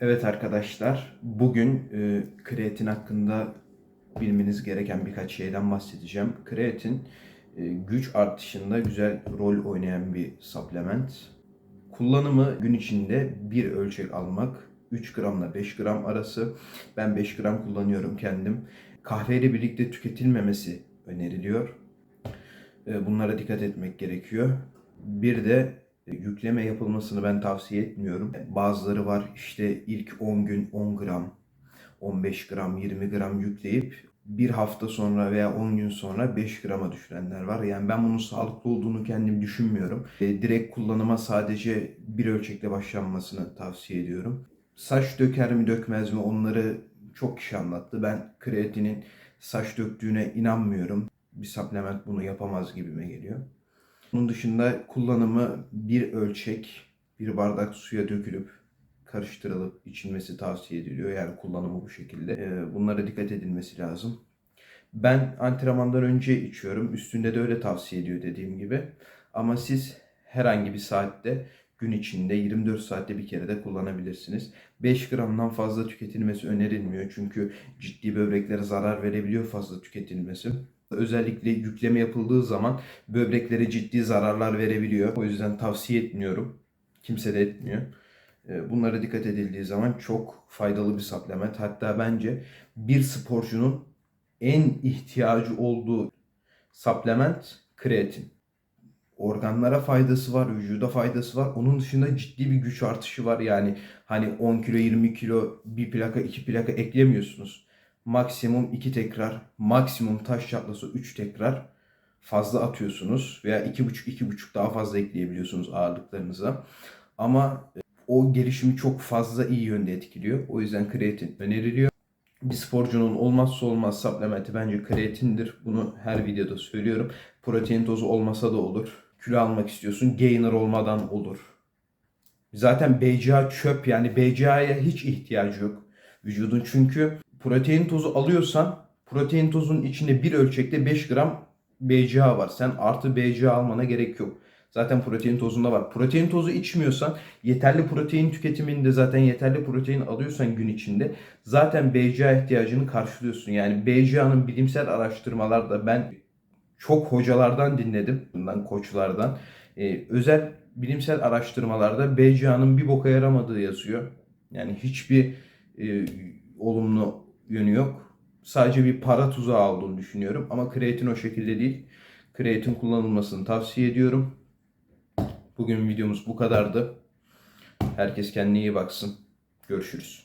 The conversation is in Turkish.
Evet arkadaşlar, bugün e, kreatin hakkında bilmeniz gereken birkaç şeyden bahsedeceğim. Kreatin e, güç artışında güzel rol oynayan bir supplement. Kullanımı gün içinde bir ölçek almak, 3 gramla 5 gram arası. Ben 5 gram kullanıyorum kendim. Kahveyle birlikte tüketilmemesi öneriliyor. E, Bunlara dikkat etmek gerekiyor. Bir de yükleme yapılmasını ben tavsiye etmiyorum. Bazıları var işte ilk 10 gün 10 gram, 15 gram, 20 gram yükleyip bir hafta sonra veya 10 gün sonra 5 grama düşürenler var. Yani ben bunun sağlıklı olduğunu kendim düşünmüyorum. E, direkt kullanıma sadece bir ölçekle başlanmasını tavsiye ediyorum. Saç döker mi dökmez mi onları çok kişi anlattı. Ben kreatinin saç döktüğüne inanmıyorum. Bir supplement bunu yapamaz gibime geliyor. Bunun dışında kullanımı bir ölçek bir bardak suya dökülüp karıştırılıp içilmesi tavsiye ediliyor. Yani kullanımı bu şekilde. Ee, Bunlara dikkat edilmesi lazım. Ben antrenmandan önce içiyorum. Üstünde de öyle tavsiye ediyor dediğim gibi. Ama siz herhangi bir saatte gün içinde 24 saatte bir kere de kullanabilirsiniz. 5 gramdan fazla tüketilmesi önerilmiyor. Çünkü ciddi böbreklere zarar verebiliyor fazla tüketilmesi. Özellikle yükleme yapıldığı zaman böbreklere ciddi zararlar verebiliyor. O yüzden tavsiye etmiyorum. Kimse de etmiyor. Ee, Bunlara dikkat edildiği zaman çok faydalı bir supplement. Hatta bence bir sporcunun en ihtiyacı olduğu supplement kreatin. Organlara faydası var, vücuda faydası var. Onun dışında ciddi bir güç artışı var. Yani hani 10 kilo, 20 kilo bir plaka, iki plaka eklemiyorsunuz. Maksimum 2 tekrar, maksimum taş çatlası 3 tekrar fazla atıyorsunuz veya 2,5-2,5 daha fazla ekleyebiliyorsunuz ağırlıklarınıza. Ama e, o gelişimi çok fazla iyi yönde etkiliyor. O yüzden kreatin öneriliyor. Bir sporcunun olmazsa olmaz supplementi bence kreatindir. Bunu her videoda söylüyorum. Protein tozu olmasa da olur. Kilo almak istiyorsun, gainer olmadan olur. Zaten BCA çöp yani BCA'ya hiç ihtiyacı yok vücudun. Çünkü protein tozu alıyorsan protein tozunun içinde bir ölçekte 5 gram BCA var. Sen artı BCA almana gerek yok. Zaten protein tozunda var. Protein tozu içmiyorsan yeterli protein tüketiminde zaten yeterli protein alıyorsan gün içinde zaten BCA ihtiyacını karşılıyorsun. Yani BCA'nın bilimsel araştırmalarda ben çok hocalardan dinledim. Bundan koçlardan. Ee, özel bilimsel araştırmalarda BCA'nın bir boka yaramadığı yazıyor. Yani hiçbir e, olumlu yönü yok. Sadece bir para tuzağı olduğunu düşünüyorum. Ama kreatin o şekilde değil. Kreatin kullanılmasını tavsiye ediyorum. Bugün videomuz bu kadardı. Herkes kendine iyi baksın. Görüşürüz.